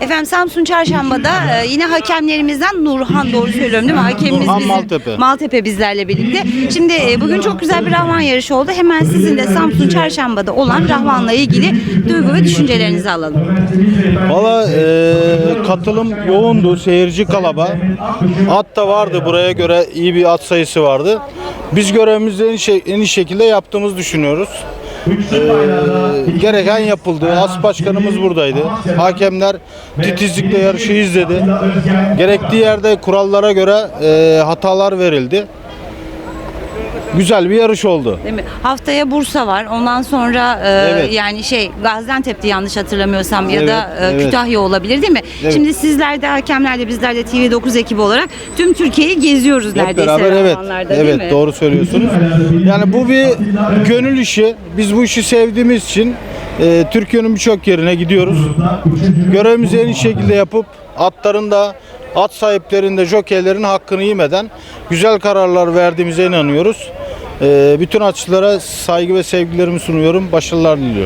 Efendim Samsun Çarşamba'da e, yine hakemlerimizden Nurhan doğru söylüyorum değil mi? Hakemimiz Nurhan bizim- Maltepe. Maltepe bizlerle birlikte. Şimdi e, bugün çok güzel bir rahvan yarışı oldu. Hemen sizin de Samsun Çarşamba'da olan rahvanla ilgili duygu ve düşüncelerinizi alalım. Valla e, katılım yoğundu, seyirci kalaba. At da vardı buraya göre iyi bir at sayısı vardı. Biz görevimizi en, şey, en iyi şekilde yaptığımızı düşünüyoruz. E, gereken yapıldı. As başkanımız buradaydı. Hakemler titizlikle yarışı izledi. Gerektiği yerde kurallara göre e, hatalar verildi. Güzel bir yarış oldu. Değil mi? Haftaya Bursa var. Ondan sonra e, Evet. yani şey Gaziantep'ti yanlış hatırlamıyorsam ya Evet, da e, evet. Kütahya olabilir değil mi? Evet. Şimdi sizler de hakemler de bizler de TV9 ekibi olarak tüm Türkiye'yi geziyoruz Hep neredeyse beraber evet. değil Evet mi? doğru söylüyorsunuz. Yani bu bir gönül işi. Biz bu işi sevdiğimiz için e, Türkiye'nin birçok yerine gidiyoruz. Görevimizi en iyi şekilde yapıp atların da at sahiplerinin de jokeylerin hakkını yemeden güzel kararlar verdiğimize inanıyoruz. E, bütün atçılara saygı ve sevgilerimi sunuyorum. Başarılar diliyorum.